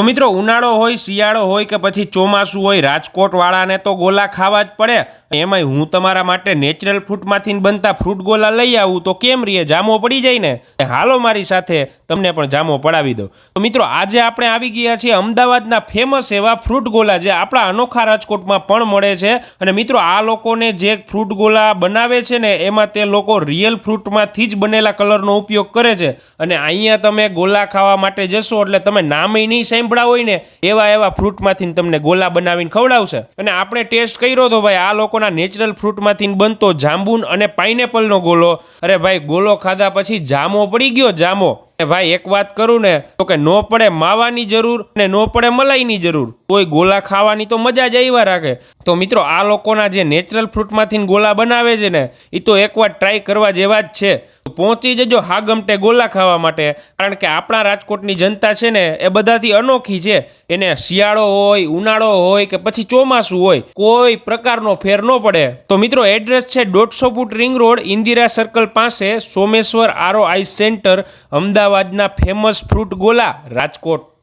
તો મિત્રો, ઉનાળો હોય, શિયાળો હોય કે પછી ચોમાસું હોય, રાજકોટવાળાને તો ગોલા ખાવા જ પડે. એમાંય હું તમારા માટે નેચરલ ફ્રૂટમાંથી બનતા ફ્રૂટ ગોલા લઈ આવું, તો કેમ રીએ? જામો પડી જાય ને? હાલો મારી સાથે, તમને પણ જામો પડાવી દઉં. તો મિત્રો, આજે આપણે આવી ગયા છીએ અમદાવાદના ફેમસ એવા ફ્રૂટ ગોલા જે આપણા અનોખા રાજકોટમાં પણ મળે છે. અને મિત્રો, આ લોકોને જે ફ્રૂટ ગોલા બનાવે છે ને, એમાં તે લોકો રિયલ ફ્રૂટમાંથી જ બનેલા કલરનો ઉપયોગ કરે છે. અને અહીંયા તમે ગોલા ખાવા માટે જશો એટલે તમે નામે નહીં સાંભળ્યા હોય ને, એવા એવા ફ્રૂટમાંથી તમને ગોલા બનાવીને ખવડાવશે. અને આપણે ટેસ્ટ કર્યો તો ભાઈ, આ લોકોના નેચરલ ફ્રૂટમાંથી બનતો જાંબુન અને પાઇનેપલનો ગોલો. અરે ભાઈ, ગોલો ખાધા પછી જામો પડી ગયો, જામો. ભાઈ, એક વાત કરું ને, તો કે નો પડે માવાની જરૂર ને નો પડે મલાઈની જરૂર. કોઈ ગોલા ખાવાની તો મજા જ આવ્યા રાખે. તો મિત્રો, આ લોકોના જે નેચરલ ફ્રૂટમાંથી ગોલા બનાવે છે ને એ તો એકવાર ટ્રાય કરવા જેવા જ છે. પહોંચી જજો હાગમટે ગોલા ખાવા માટે. કારણ કે આપણા રાજકોટની જનતા છે ને, એ બધાથી અનોખી છે. એને શિયાળો હોય, ઉનાળો હોય કે પછી ચોમાસું હોય, કોઈ પ્રકારનો ફેર ન પડે. તો મિત્રો એડ્રેસ છે દોઢસો foot ring road Indira circle પાસે સોમેશ્વર આરો આઈ સેન્ટર અમદાવાદના ફેમસ ફ્રૂટ ગોલા રાજકોટ.